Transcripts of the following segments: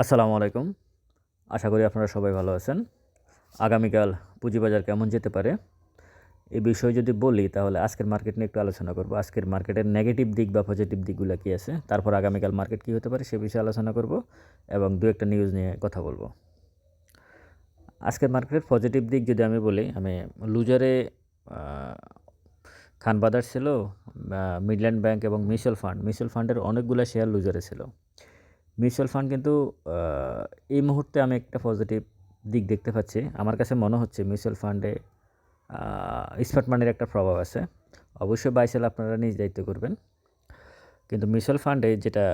আসসালামু আলাইকুম আশা করি আপনারা সবাই ভালো আছেন। আগামীকাল পুঁজিবাজার কেমন যেতে পারে এই বিষয়ে যদি বলি, তাহলে আজকের মার্কেট নিয়ে একটু আলোচনা করব। আজকের মার্কেটের নেগেটিভ দিক বা পজিটিভ দিকগুলো কী আছে? তারপর আগামীকাল মার্কেট কী হতে পারে সে বিষয়ে আলোচনা করব এবং দু একটা নিউজ নিয়ে কথা বলব। আজকের মার্কেটের পজিটিভ দিক যদি আমি বলি, আমি লুজারে খান ছিল মিডল্যান্ড ব্যাংক এবং মিউচুয়াল ফান্ড মিউচুয়াল ফান্ডের অনেকগুলো শেয়ার লুজারে ছিল। মিউচুয়াল ফান্ড কিন্তু এই মুহূর্তে আমি একটা পজিটিভ দিক দেখতে পাচ্ছি। আমার কাছে মনে হচ্ছে মিউচুয়াল ফান্ডে স্মার্ট মানির একটা প্রভাব আছে। অবশ্যই বাইসেল আপনারা নিজ দায়িত্ব করবেন। কিন্তু মিউচুয়াল ফান্ডে যেটা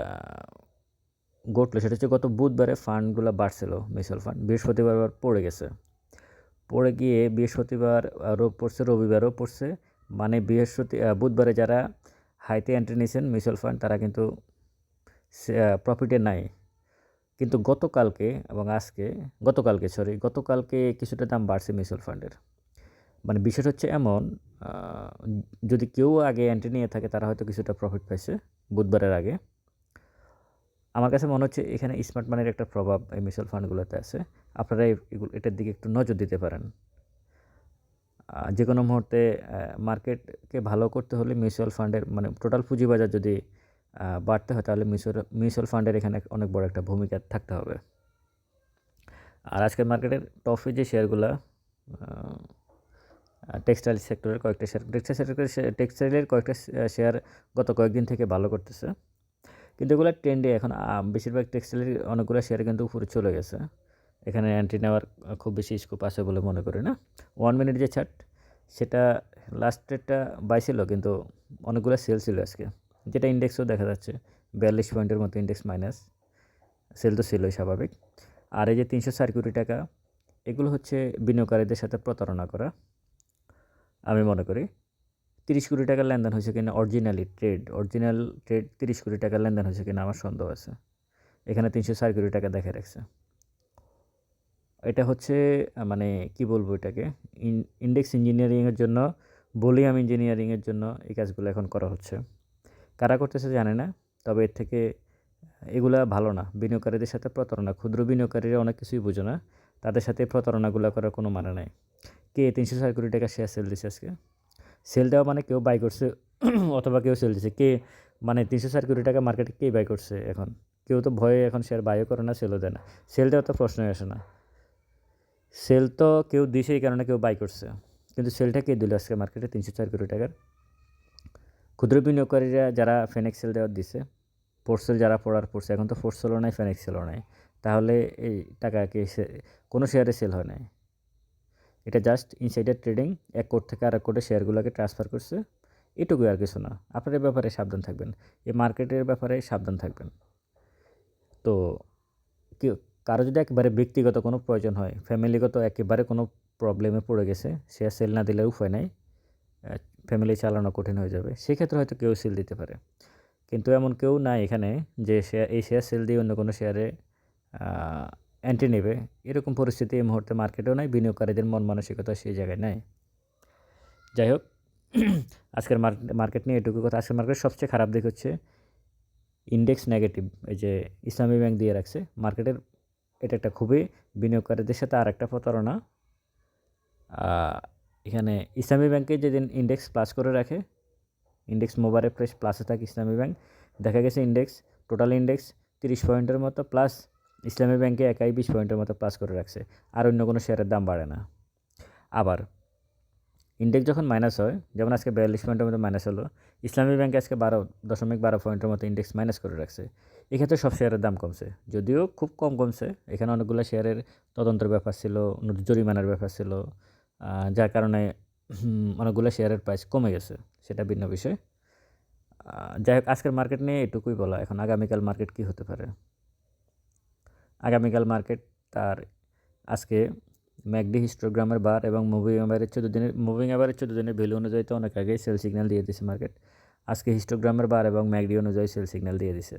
ঘটলো সেটা হচ্ছে গত বুধবারে ফান্ডগুলো বাড়ছিল মিউচুয়াল ফান্ড। বৃহস্পতিবার পড়ে গেছে। পড়ে গিয়ে বৃহস্পতিবার আরও পড়ছে, রবিবারও পড়ছে। মানে বৃহস্পতি বুধবারে যারা হাইতে এন্ট্রি নিয়েছেন মিউচুয়াল ফান্ড, তারা কিন্তু প্রফিটে নাই। কিন্তু গতকালকে এবং আজকে, গতকালকে সরি গতকালকে কিছুটা দাম বাড়ছে মিউচুয়াল ফান্ডের মানে বিষয়টা হচ্ছে এমন যদি কেউ আগে এন্ট্রি নিয়ে থাকে, তারা হয়তো কিছুটা প্রফিট পাইছে বুধবারের আগে। আমার কাছে মনে হচ্ছে এখানে স্মার্ট মানির একটা প্রভাব এই মিউচুয়াল ফান্ডগুলোতে আছে। আপনারা এগুলো, এটার দিকে একটু নজর দিতে পারেন। যে কোনো মুহূর্তে মার্কেটকে ভালো করতে হলে মিউচুয়াল ফান্ডের মানে টোটাল পুঁজিবাজার যদি বাড়তে হয়, তাহলে মিউচুয়াল মিউচুয়াল ফান্ডের এখানে অনেক বড় একটা ভূমিকা থাকতে হবে। আর আজকের মার্কেটের টপে যে শেয়ারগুলো টেক্সটাইল সেক্টরের কয়েকটা শেয়ার টেক্সটাইল সেক্টরের টেক্সটাইলের কয়েকটা শেয়ার গত কয়েকদিন থেকে ভালো করতেছে। কিন্তু এগুলো ট্রেন্ডে এখন বেশিরভাগ টেক্সটাইলের অনেকগুলো শেয়ার কিন্তু উপরে চলে গেছে। এখানে এন্ট্রি নেওয়ার খুব বেশি স্কোপ আছে বলে মনে করি না। ওয়ান মিনিট যে চার্ট সেটা লাস্ট ডেটটা বাই ছিল কিন্তু অনেকগুলো সেল ছিল আজকে। যেটা ইন্ডেক্সও দেখা যাচ্ছে, বিয়াল্লিশ পয়েন্টের মতো ইন্ডেক্স মাইনাস সেল তো ছিলই স্বাভাবিক। আর এই যে তিনশো চার কোটি টাকা, এগুলো হচ্ছে বিনিয়োগকারীদের সাথে প্রতারণা করা। আমি মনে করি, তিরিশ কোটি টাকার লেনদেন হয়েছে কিনা অরিজিনালি ট্রেড অরিজিনাল ট্রেড তিরিশ কোটি টাকার লেনদেন হয়েছে কিনা আমার সন্দেহ আছে। এখানে তিনশো চার কোটি টাকা দেখে রাখছে। এটা হচ্ছে মানে কি বলব এটাকে ইন্ডেক্স ইঞ্জিনিয়ারিংয়ের জন্য ভলিউম ইঞ্জিনিয়ারিংয়ের জন্য এই কাজগুলো এখন করা হচ্ছে। কারা করতেছে জানে না, তবে এর থেকে এগুলা ভালো না। বিনিয়োগকারীদের সাথে প্রতারণা, ক্ষুদ্র বিনিয়োগকারীরা অনেক কিছুই বোঝে না, তাদের সাথে প্রতারণাগুলো করার কোনো মানে নাই। কে তিনশো ষাট কোটি টাকা শেয়ার সেল দিচ্ছে আজকে? সেল দেওয়া মানে কেউ বাই করছে, অথবা কেউ সেল দিচ্ছে কে মানে তিনশো ষাট কোটি টাকা মার্কেটে কে বাই করছে এখন? কেউ তো ভয়ে এখন শেয়ার বাইও করে না সেলও দেয় না। সেল দেওয়া তো প্রশ্নই আসে না। সেল তো কেউ দিছে এই কারণে কেউ বাই করছে। কিন্তু সেলটা কে দিল আজকে মার্কেটে তিনশো চার কোটি টাকার? ক্ষুদ্র বিনিয়োগকারীরা যারা ফেনেক্স সেল দেওয়ার দিছে ফোর্সেল যারা পড়ার পড়ছে, এখন তো ফোর্সেলও নাই ফেনেক্স সেলও নাই। তাহলে এই টাকা কি সে- কোনো শেয়ারে সেল হয় নাই? এটা জাস্ট ইনসাইডার ট্রেডিং এক কোড থেকে আরেক কোডে শেয়ারগুলোকে ট্রান্সফার করছে, এটুকুই আর কিছু না। আপনার ব্যাপারে সাবধান থাকবেন। এই মার্কেটের ব্যাপারে সাবধান থাকবেন। তো কেউ কারও যদি একেবারে ব্যক্তিগত কোনো প্রয়োজন হয় ফ্যামিলিগত একেবারে কোনো প্রবলেমে পড়ে গেছে শেয়ার সেল না দিলে উপায় নাই। ফ্যামিলি চালানো কঠিন হয়ে যাবে, সেক্ষেত্রে হয়তো কেউ সেল দিতে পারে। কিন্তু এমন কেউ নাই এখানে যে শেয়ার এই শেয়ার সেল দিয়ে অন্য কোনো শেয়ারে এন্ট্রি নেবে। এরকম পরিস্থিতি এই মুহূর্তে মার্কেটেও নাই, বিনিয়োগকারীদের মন মানসিকতা সেই জায়গায় নাই। যাই হোক, আজকের মার্কেট নিয়ে এটুকু কথা। আজকের মার্কেট সবচেয়ে খারাপ দিক হচ্ছে ইন্ডেক্স নেগেটিভ এই যে ইসলামী ব্যাংক দিয়ে রাখছে। মার্কেটের এটা একটা খুবই বিনিয়োগকারীদের সাথে আর একটা প্রতারণা এখানে ইসলামী ব্যাংকে যেদিন ইন্ডেক্স প্লাস করে রাখে ইন্ডেক্স মোবাইলে প্রেস প্লাসে থাকে ইসলামী ব্যাংক, দেখা গেছে ইন্ডেক্স টোটাল ইন্ডেক্স তিরিশ পয়েন্টের মতো প্লাস ইসলামী ব্যাংকে একাই বিশ পয়েন্টের মতো প্লাস করে রাখছে, আর অন্য কোনো শেয়ারের দাম বাড়ে না। আবার ইন্ডেক্স যখন মাইনাস হয়, যেমন আজকে বিয়াল্লিশ পয়েন্টের মতো মাইনাস হলো, ইসলামী ব্যাংকে আজকে বারো দশমিক বারো পয়েন্টের মতো ইন্ডেক্স মাইনাস করে রাখছে, এক্ষেত্রে সব শেয়ারের দাম কমছে, যদিও খুব কম কমছে, এখানে অনেকগুলো শেয়ারের তদন্তের ব্যাপার ছিল, জরিমানার ব্যাপার ছিল যার কারণে অনেকগুলো শেয়ারের প্রাইস কমে গেছে, সেটা ভিন্ন বিষয়। যাই হোক, আজকের মার্কেট নিয়ে এটুকুই বলা, এখন আগামীকাল মার্কেট কী হতে পারে? আগামীকাল মার্কেট তার, আজকে ম্যাকডি হিস্টোগ্রামের বার এবং মুভিং অ্যাভারেজ চোদ্দ দিনের মুভিং অ্যাভারেজ চোদ্দ দিনের ভ্যালু অনুযায়ী তো অনেক আগেই সেল সিগন্যাল দিয়ে দিছে মার্কেট আজকে হিস্টোগ্রামের বার এবং ম্যাকডি অনুযায়ী সেল সিগন্যাল দিয়ে দিছে।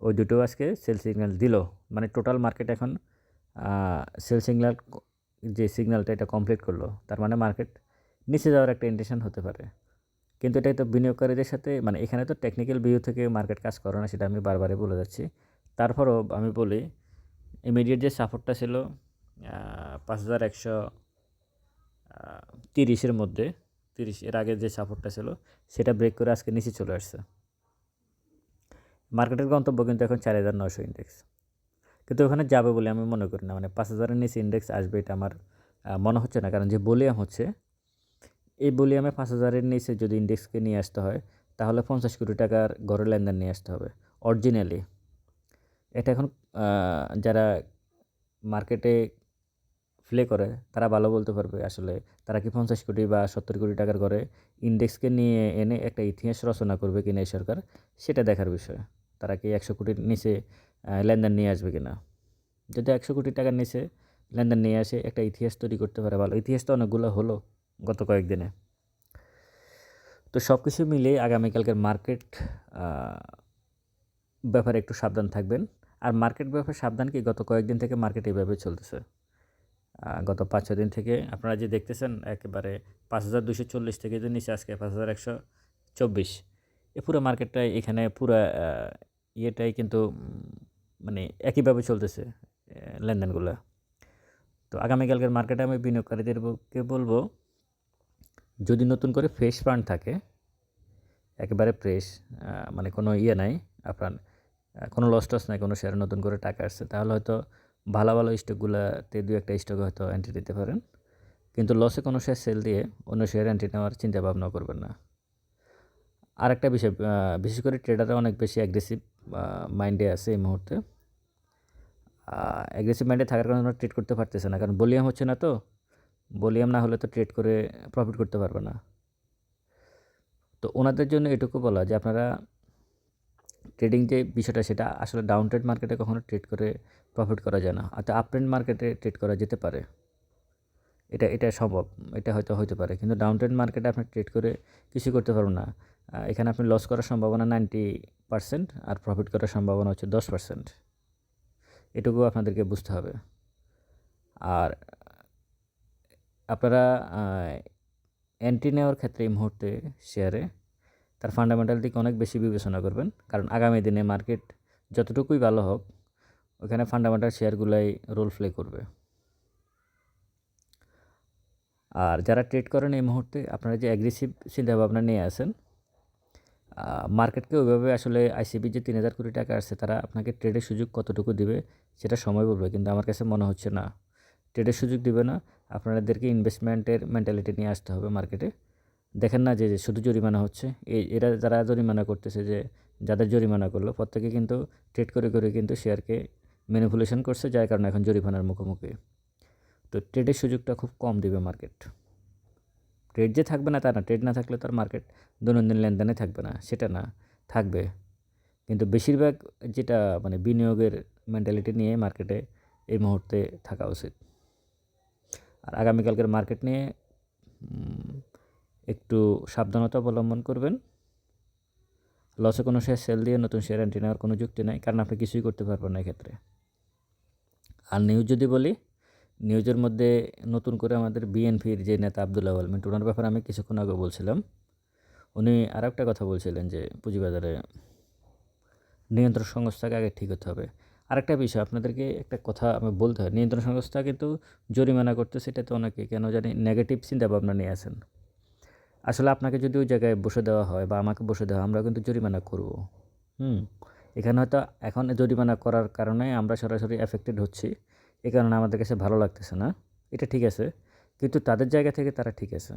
ওই দুটো আজকে সেল সিগন্যাল দিল। মানে টোটাল মার্কেট এখন সেল সিগন্যাল যে সিগন্যালটা এটা কমপ্লিট করল, তার মানে মার্কেট নিচে যাওয়ার একটা ইন্টেনশন হতে পারে। কিন্তু এটাই তো বিনিয়োগকারীদের সাথে মানে এখানে তো টেকনিক্যাল ভিউ থেকে মার্কেট কাজ করে না, সেটা আমি বারবারই বলে যাচ্ছি। তারপরও আমি বলি ইমিডিয়েট যে সাপোর্টটা ছিল পাঁচ হাজার একশো তিরিশের মধ্যে, তিরিশ এর আগে যে সাপোর্টটা ছিল, সেটা ব্রেক করে আজকে নিচে চলে আসছে। মার্কেটের গন্তব্য কিন্তু এখন চার হাজার নশো ইন্ডেক্স কিন্তু ওখানে যাবে বলে আমি মনে করি না। মানে পাঁচ হাজারের নিচে ইন্ডেক্স আসবে এটা আমার মনে হচ্ছে না। কারণ যে বলিয়াম হচ্ছে, এই বলিয়ামে পাঁচ হাজারের নিচে যদি ইন্ডেক্সকে নিয়ে আসতে হয়, তাহলে পঞ্চাশ কোটি টাকার গড়ে লেনদেন নিয়ে আসতে হবে অরিজিনালি এটা এখন যারা মার্কেটে প্লে করে, তারা ভালো বলতে পারবে আসলে তারা কি পঞ্চাশ কোটি বা সত্তর কোটি টাকার ঘরে ইন্ডেক্সকে নিয়ে এনে একটা ইতিহাস রচনা করবে কিনা এই সরকার, সেটা দেখার বিষয়। তারা কি একশো কোটির নিচে লেনদেন নিয়ে আসবে কিনা? যদি একশো কোটি টাকার নিচে লেনদেন নিয়ে আসে, একটা ইতিহাস তৈরি করতে পারে। ভালো, ইতিহাস তো অনেকগুলো হলো গত কয়েকদিনে। তো সব কিছু মিলিয়ে আগামীকালকের মার্কেট ব্যাপারে একটু সাবধান থাকবেন। আর মার্কেট ব্যাপারে সাবধান কি? গত কয়েকদিন থেকে মার্কেট এইভাবে চলতেছে। গত পাঁচ ছ দিন থেকে আপনারা যে দেখতেছেন, একেবারে পাঁচ হাজার দুশো চল্লিশ থেকে যে নিচে আজকে পাঁচ হাজার একশো চব্বিশ, এ পুরো মার্কেটটাই এখানে পুরো ইয়েটাই কিন্তু মানে একইভাবে চলতেছে লেনদেনগুলো। তো আগামীকালকের মার্কেটে আমি বিনিয়োগকারীদেরকে বলব, যদি নতুন করে ফ্রেশ ফান্ড থাকে, একেবারে ফ্রেশ মানে কোনো ইয়ে নাই, আপনার কোনো লস টস নাই, কোনো শেয়ারে নতুন করে টাকা আসছে, তাহলে হয়তো ভালো ভালো স্টকগুলোতে দু একটা স্টকে হয়তো এন্ট্রি দিতে পারেন। কিন্তু লসে কোনো শেয়ার সেল দিয়ে অন্য শেয়ার এন্ট্রি নেওয়ার চিন্তা ভাবনা করবেন না। আরেকটা বিষয় বিশেষ করে ট্রেডাররা অনেক বেশি অ্যাগ্রেসিভ মাইন্ডে আছে এই মুহূর্তে। অ্যাগ্রেসিভ মাইন্ডে থাকার কারণে ওরা ট্রেড করতে পারতেছে না, কারণ বলিয়াম হচ্ছে না তো। বলিয়াম না হলে তো ট্রেড করে প্রফিট করতে পারবে না। তো ওনাদের জন্য এটুকু বলা যে আপনারা ট্রেডিং যে বিষয়টা, সেটা আসলে ডাউন ট্রেড মার্কেটে কখনো ট্রেড করে প্রফিট করা যায় না। অর্থাৎ আপ ট্রেন্ড মার্কেটে ট্রেড করা যেতে পারে। এটা এটা সম্ভব, এটা হয়তো হতে পারে। কিন্তু ডাউন ট্রেড মার্কেটে আপনি ট্রেড করে কিছু করতে পারবেন না। এখানে আপনি লস করার সম্ভাবনা নাইনটি পার্সেন্ট আর প্রফিট করার সম্ভাবনা হচ্ছে দশ পার্সেন্ট এটুকু আপনাদেরকে বুঝতে হবে। আর আপনারা এন্ট্রি নেওয়ার ক্ষেত্রে এই মুহূর্তে শেয়ারে তার ফান্ডামেন্টাল দিকে অনেক বেশি বিবেচনা করবেন। কারণ আগামী দিনে মার্কেট যতটুকুই ভালো হোক, ওখানে ফান্ডামেন্টাল শেয়ারগুলাই রোল প্লে করবে। আর যারা ট্রেড করেন এই মুহূর্তে, আপনারা যে অ্যাগ্রেসিভ চিন্তাভাবনা নিয়ে আসেন মার্কেটকে ওইভাবে আসলে আইসিবি যে তিন হাজার কোটি টাকা আসছে, তারা আপনাকে ট্রেডের সুযোগ কতটুকু দিবে সেটা সময় বলবে। কিন্তু আমার কাছে মনে হচ্ছে না। ট্রেডের সুযোগ দিবে না। আপনাদেরকে ইনভেস্টমেন্টের মেন্টালিটি নিয়ে আসতে হবে মার্কেটে। দেখেন না যে শুধু জরিমানা হচ্ছে। এরা যারা জরিমানা করতেছে যে, যাদের জরিমানা করল, প্রত্যেকে কিন্তু ট্রেড করে করে কিন্তু শেয়ারকে ম্যানিপুলেশন করছে, যার কারণে এখন জরিমানার মুখোমুখি। তো ট্রেডের সুযোগটা খুব কম দিবে মার্কেট। ট্রেড যে থাকবে না তা না ট্রেড না থাকলে তার মার্কেট দৈনন্দিন লেনদেনে থাকবে না, সেটা না, থাকবে। কিন্তু বেশিরভাগ যেটা মানে বিনিয়োগের মেন্টালিটি নিয়ে মার্কেটে এই মুহূর্তে থাকা উচিত। আর আগামীকালকের মার্কেট নিয়ে একটু সাবধানতা অবলম্বন করবেন। লসে কোনো শেয়ার সেল দিয়ে নতুন শেয়ার এন্ট্রি নেওয়ার কোনো যুক্তি নাই, কারণ আপনি কিছুই করতে পারবেন না এক্ষেত্রে। আর নিউজ যদি বলি নিউজের মধ্যে নতুন করে আমাদের বিএনপির যে নেতা আবদুল্লাহ আল মিন্টু, ওনার ব্যাপারে আমি কিছুক্ষণ আগে বলছিলাম। উনি আর একটা কথা বলছিলেন যে পুঁজিবাজারে নিয়ন্ত্রণ সংস্থাকে আগে ঠিক হতে হবে। আরেকটা বিষয়, আপনাদেরকে একটা কথা আমি বলতে হয়, নিয়ন্ত্রণ সংস্থা কিন্তু জরিমানা করতে সেটা তো অনেকে কেন জানি নেগেটিভ চিন্তা ভাবনা নিয়ে আসেন আসলে আপনাকে যদি ওই জায়গায় বসে দেওয়া হয় বা আমাকে বসে দেওয়া আমরা কিন্তু জরিমানা করব। হুম, এখানে হয়তো এখন জরিমানা করার কারণে আমরা সরাসরি এফেক্টেড হচ্ছি। এই কারণে আমাদের কাছে ভালো লাগতেছে না। এটা ঠিক আছে। কিন্তু তাদের জায়গা থেকে তারা ঠিক আছে।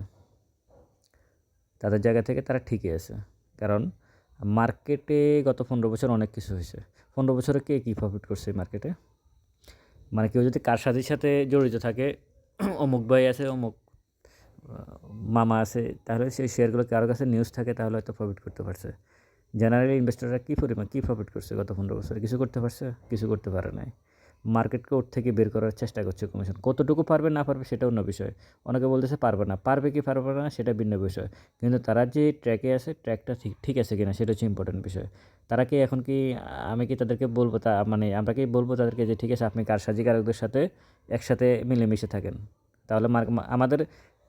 তাদের জায়গা থেকে তারা ঠিকই আছে। কারণ মার্কেটে গত পনেরো বছর অনেক কিছু হয়েছে। পনেরো বছরে কে কী প্রফিট করছে মার্কেটে? মানে কেউ যদি কারসাজির সাথে জড়িত থাকে, অমুক ভাই আছে, অমুক মামা আছে, তাহলে সেই শেয়ারগুলো কারোর কাছে নিউজ থাকে, তাহলে হয়তো প্রফিট করতে পারছে। জেনারেলি ইনভেস্টররা কী পরিমাণ, কী প্রফিট করছে গত পনেরো বছরে? কিছু করতে পারছে, কিছু করতে পারে নাই। মার্কেটকে ওর থেকে বের করার চেষ্টা করছে কমিশন কতটুকু পারবে, না পারবে সেটা অন্য বিষয়। অনেকে বলতেছে পারবে না। পারবে কি, পারবে না, সেটা ভিন্ন বিষয়। কিন্তু তারা যে ট্র্যাকে আছে ট্র্যাকটা ঠিক ঠিক আছে কিনা, সেটা হচ্ছে ইম্পর্টেন্ট বিষয়। তারা কি এখন কি, আমি কি তাদেরকে বলব তা মানে আমরা কি বলব তাদেরকে যে, ঠিক আছে, আপনি কারসাজি কারকদের সাথে একসাথে মিলেমিশে থাকেন? তাহলে আমাদের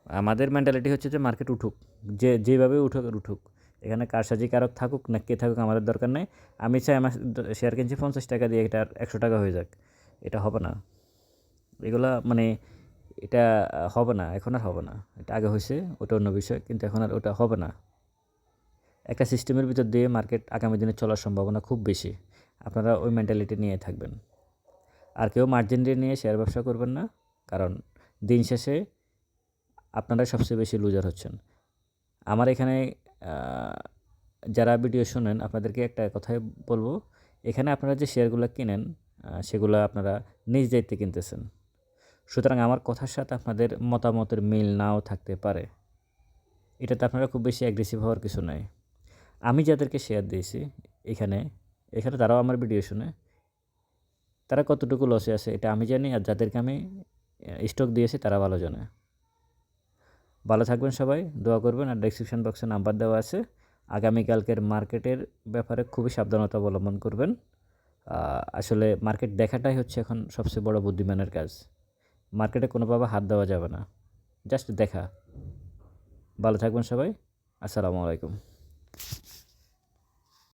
আমাদের মেন্টালিটি হচ্ছে যে মার্কেট উঠুক। যে, যেভাবে উঠুক উঠুক। এখানে কারসাজি কারক থাকুক, না কে থাকুক, আমাদের দরকার নেই। আমি চাই আমার শেয়ার কিনছি পঞ্চাশ টাকা দিয়ে, এটা একশো টাকা হয়ে যাক। এটা হবে না। এগুলা মানে এটা হবে না, এখন আর হবে না। এটা আগে হয়েছে ওটা অন্য বিষয়, কিন্তু এখন আর ওটা হবে না। একটা সিস্টেমের ভিতর দিয়ে মার্কেট আগামী দিনে চলার সম্ভাবনা খুব বেশি। আপনারা ওই মেন্টালিটি নিয়ে থাকবেন। আর কেউ মার্জিন নিয়ে শেয়ার ব্যবসা করবেন না, কারণ দিন শেষে আপনারা সবচেয়ে বেশি লুজার হচ্ছেন। আমার এখানে যারা ভিডিও শোনেন, আপনাদেরকে একটা কথাই বলব। এখানে আপনারা যে শেয়ারগুলো কিনেন সেগুলো আপনারা নিজ দায়িত্বে কিনতেছেন। সুতরাং আমার কথার সাথে আপনাদের মতামতের মিল নাও থাকতে পারে। এটাতে আপনারা খুব বেশি অ্যাগ্রেসিভ হওয়ার কিছু নাই। আমি যাদেরকে শেয়ার দিয়েছি এখানে এখানে তারাও আমার ভিডিও শুনে, তারা কতটুকু লসে আছে এটা আমি জানি আর যাদেরকে আমি স্টক দিয়েছি তারা ভালো জানে। ভালো থাকবেন সবাই, দোয়া করবেন আর ডেসক্রিপশন বক্সে নাম্বার দেওয়া আছে। আগামীকালকের মার্কেটের ব্যাপারে খুবই সাবধানতা অবলম্বন করবেন। আসলে মার্কেট দেখাটাই হচ্ছে এখন সবচেয়ে বড় বুদ্ধিমানের কাজ। মার্কেটে কোনোভাবে হাত দেওয়া যাবে না। জাস্ট দেখা। ভালো থাকবেন সবাই। আসসালামু আলাইকুম।